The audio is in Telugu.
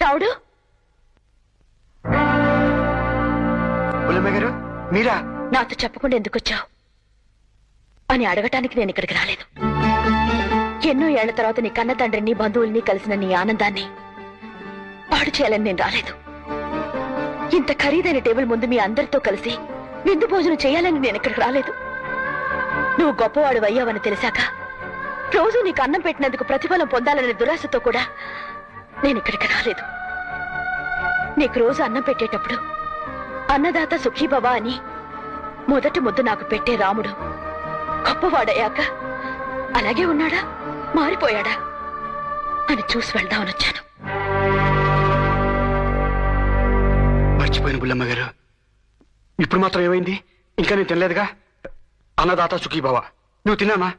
రావుడు? గారు మీరా? నాతో చెప్పకుండా ఎందుకు వచ్చావు అని అడగటానికి నేను ఇక్కడికి రాలేదు. ఎన్నో ఏళ్ళ తర్వాత నీ కన్న తండ్రిని బంధువుల్ని కలిసిన నీ ఆనందాన్ని పాడు చేయాలని నేను రాలేదు. ఇంత ఖరీదైన టేబుల్ ముందు మీ అందరితో కలిసి విందు భోజనం చేయాలని నేను ఇక్కడికి రాలేదు. నువ్వు గొప్పవాడు అయ్యావని తెలిసాక రోజు నీకు అన్నం పెట్టినందుకు ప్రతిఫలం పొందాలనే దురాశతో కూడా నేను ఇక్కడికి రాలేదు. నీకు రోజు అన్నం పెట్టేటప్పుడు అన్నదాత సుఖీభవ అని మొదటి ముద్దు నాకు పెట్టే రాముడు గొప్పవాడయ్యాక అలాగే ఉన్నాడా? మారిపోయాడా? అని చూసి వెళ్దామని వచ్చాను. మర్చిపోయిన బుల్లమ్మ గారు. ఇప్పుడు మాత్రం ఏమైంది? ఇంకా నేను తినలేదుగా? అన్నదాత సుఖీ నువ్వు తిన్నామా